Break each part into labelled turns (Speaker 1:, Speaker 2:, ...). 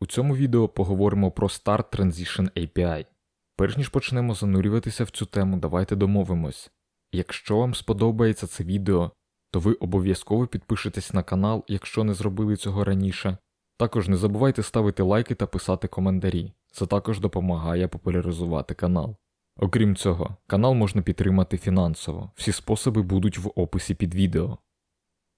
Speaker 1: У цьому відео поговоримо про Start Transition API. Перш ніж почнемо занурюватися в цю тему, давайте домовимось. Якщо вам сподобається це відео, то ви обов'язково підпишетесь на канал, якщо не зробили цього раніше. Також не забувайте ставити лайки та писати коментарі. Це також допомагає популяризувати канал. Окрім цього, канал можна підтримати фінансово. Всі способи будуть в описі під відео.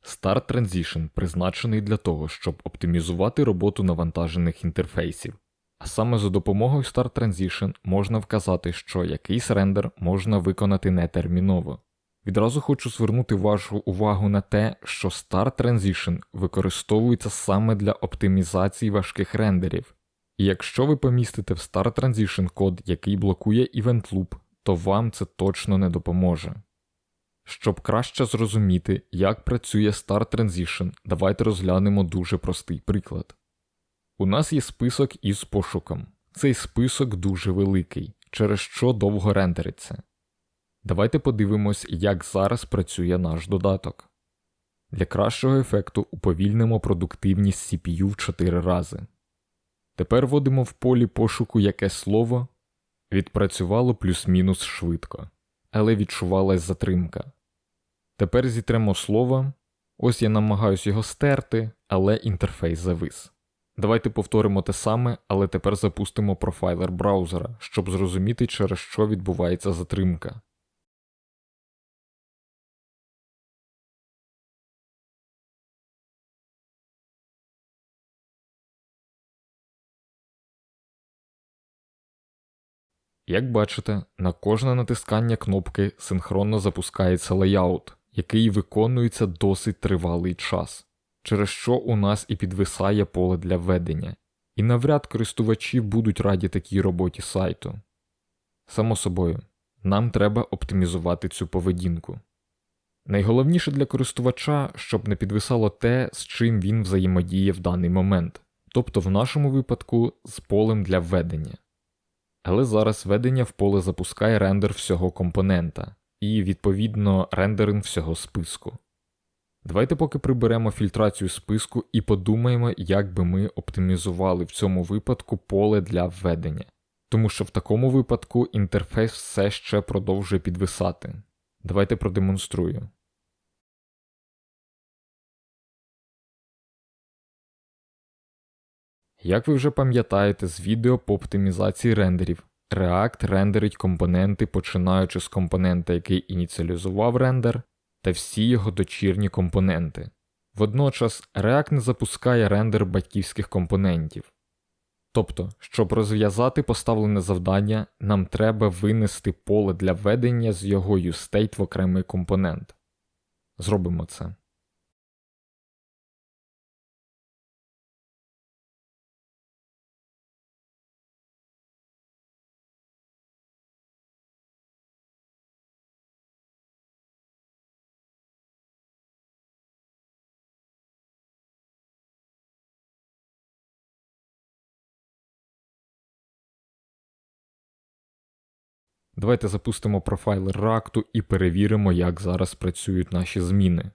Speaker 1: Start Transition призначений для того, щоб оптимізувати роботу навантажених інтерфейсів. А саме за допомогою Start Transition можна вказати, що якийсь рендер можна виконати нетерміново. Відразу хочу звернути вашу увагу на те, що Start Transition використовується саме для оптимізації важких рендерів. І якщо ви помістите в Start Transition код, який блокує Event Loop, то вам це точно не допоможе. Щоб краще зрозуміти, як працює Start Transition, давайте розглянемо дуже простий приклад. У нас є список із пошуком. Цей список дуже великий, через що довго рендериться. Давайте подивимось, як зараз працює наш додаток. Для кращого ефекту уповільнимо продуктивність CPU в 4 рази. Тепер вводимо в полі пошуку яке слово відпрацювало плюс-мінус швидко, але відчувалась затримка. Тепер зітремо слово. Ось я намагаюсь його стерти, але інтерфейс завис. Давайте повторимо те саме, але тепер запустимо профайлер браузера, щоб зрозуміти, через що відбувається затримка. Як бачите, на кожне натискання кнопки синхронно запускається лейаут, який виконується досить тривалий час, через що у нас і підвисає поле для введення, і навряд користувачі будуть раді такій роботі сайту. Само собою, нам треба оптимізувати цю поведінку. Найголовніше для користувача, щоб не підвисало те, з чим він взаємодіє в даний момент, тобто в нашому випадку з полем для введення. Але зараз введення в поле запускає рендер всього компонента і, відповідно, рендеринг всього списку. Давайте поки приберемо фільтрацію списку і подумаємо, як би ми оптимізували в цьому випадку поле для введення, тому що в такому випадку інтерфейс все ще продовжує підвисати. Давайте продемонструю. Як ви вже пам'ятаєте з відео по оптимізації рендерів, React рендерить компоненти, починаючи з компонента, який ініціалізував рендер, та всі його дочірні компоненти. Водночас React не запускає рендер батьківських компонентів. Тобто, щоб розв'язати поставлене завдання, нам треба винести поле для введення з його useState в окремий компонент. Зробимо це. Давайте запустимо профайлер React і перевіримо, як зараз працюють наші зміни.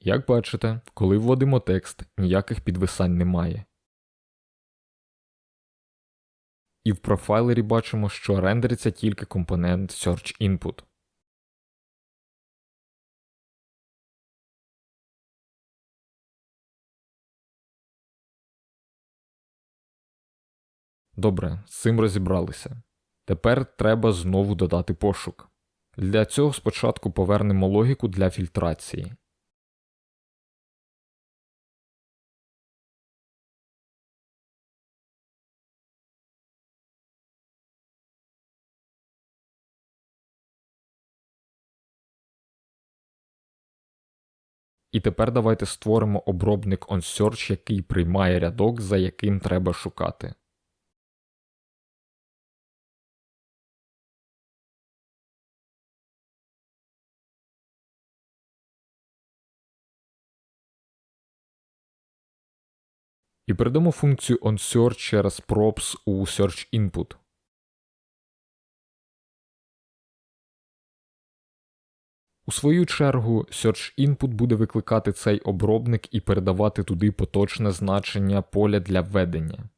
Speaker 1: Як бачите, коли вводимо текст, ніяких підвисань немає. І в профайлері бачимо, що рендериться тільки компонент SearchInput. Добре, з цим розібралися. Тепер треба знову додати пошук. Для цього спочатку повернемо логіку для фільтрації. І тепер давайте створимо обробник onSearch, який приймає рядок, за яким треба шукати. І передамо функцію onSearch через props у search input. У свою чергу, Search Input буде викликати цей обробник і передавати туди поточне значення поля для введення.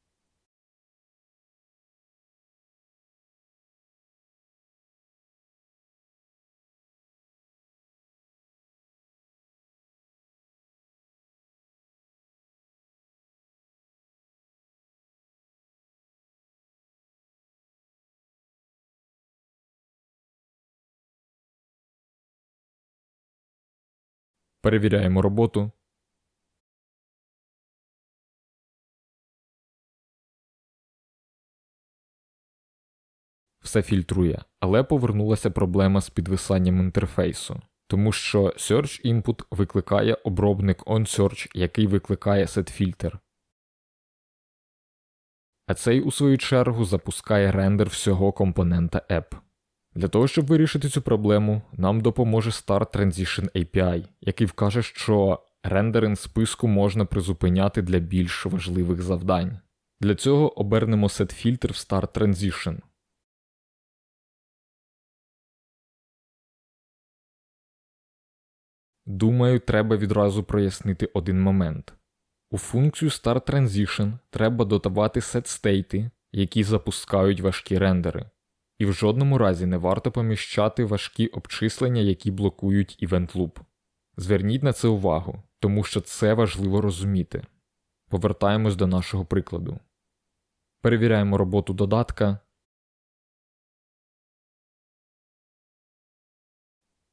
Speaker 1: Перевіряємо роботу. Все фільтрує, але повернулася проблема з підвисанням інтерфейсу, тому що Search Input викликає обробник OnSearch, який викликає setFilter. А цей, у свою чергу, запускає рендер всього компонента App. Для того, щоб вирішити цю проблему, нам допоможе Start Transition API, який вкаже, що рендеринг списку можна призупиняти для більш важливих завдань. Для цього обернемо setFilter в Start Transition. Думаю, треба відразу прояснити один момент. У функцію Start Transition треба додавати setState, які запускають важкі рендери. І в жодному разі не варто поміщати важкі обчислення, які блокують Loop. Зверніть на це увагу, тому що це важливо розуміти. Повертаємось до нашого прикладу. Перевіряємо роботу додатка.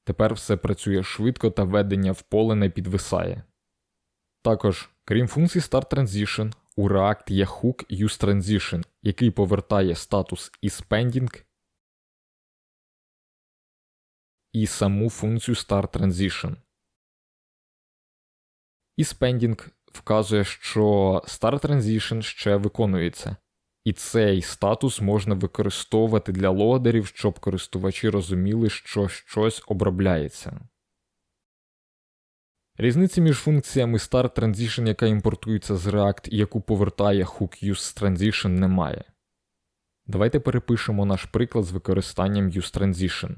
Speaker 1: Тепер все працює швидко та введення в поле не підвисає. Також, крім функції Start Transition, у React є hook UseTransition, який повертає статус isPending і саму функцію Start Transition. IsPending вказує, що Start Transition ще виконується, і цей статус можна використовувати для лодерів, щоб користувачі розуміли, що щось обробляється. Різниці між функціями Start Transition, яка імпортується з React і яку повертає Hook Use Transition, немає. Давайте перепишемо наш приклад з використанням Use Transition.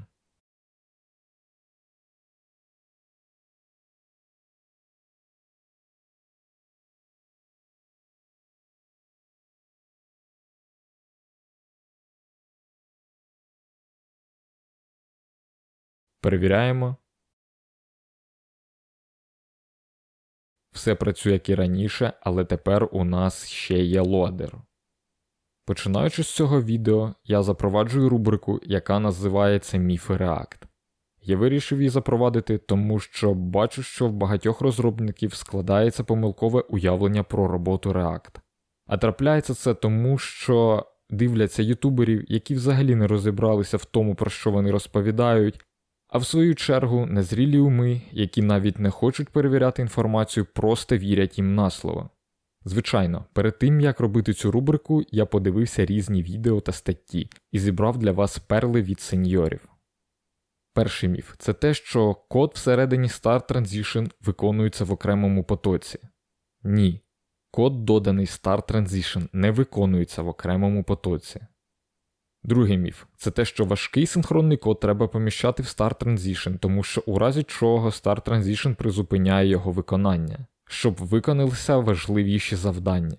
Speaker 1: Перевіряємо. Все працює як і раніше, але тепер у нас ще є лодер. Починаючи з цього відео, я запроваджую рубрику, яка називається Міфи React. Я вирішив її запровадити, тому що бачу, що в багатьох розробників складається помилкове уявлення про роботу React. А трапляється це тому, що дивляться ютуберів, які взагалі не розібралися в тому, про що вони розповідають, а в свою чергу незрілі уми, які навіть не хочуть перевіряти інформацію, просто вірять їм на слово. Звичайно, перед тим як робити цю рубрику, я подивився різні відео та статті і зібрав для вас перли від сеньорів. Перший міф це те, що код всередині Start Transition виконується в окремому потоці. Ні. Код, доданий Start Transition, не виконується в окремому потоці. Другий міф це те, що важкий синхронний код треба поміщати в Start Transition, тому що у разі чого Start Transition призупиняє його виконання, щоб виконалися важливіші завдання.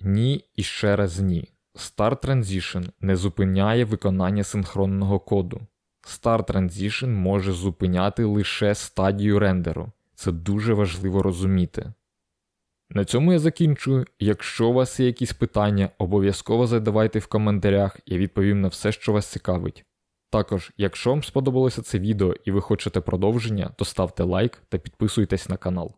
Speaker 1: Ні і ще раз ні. Start Transition не зупиняє виконання синхронного коду. Start Transition може зупиняти лише стадію рендеру. Це дуже важливо розуміти. На цьому я закінчую. Якщо у вас є якісь питання, обов'язково задавайте в коментарях, я відповім на все, що вас цікавить. Також, якщо вам сподобалося це відео і ви хочете продовження, то ставте лайк та підписуйтесь на канал.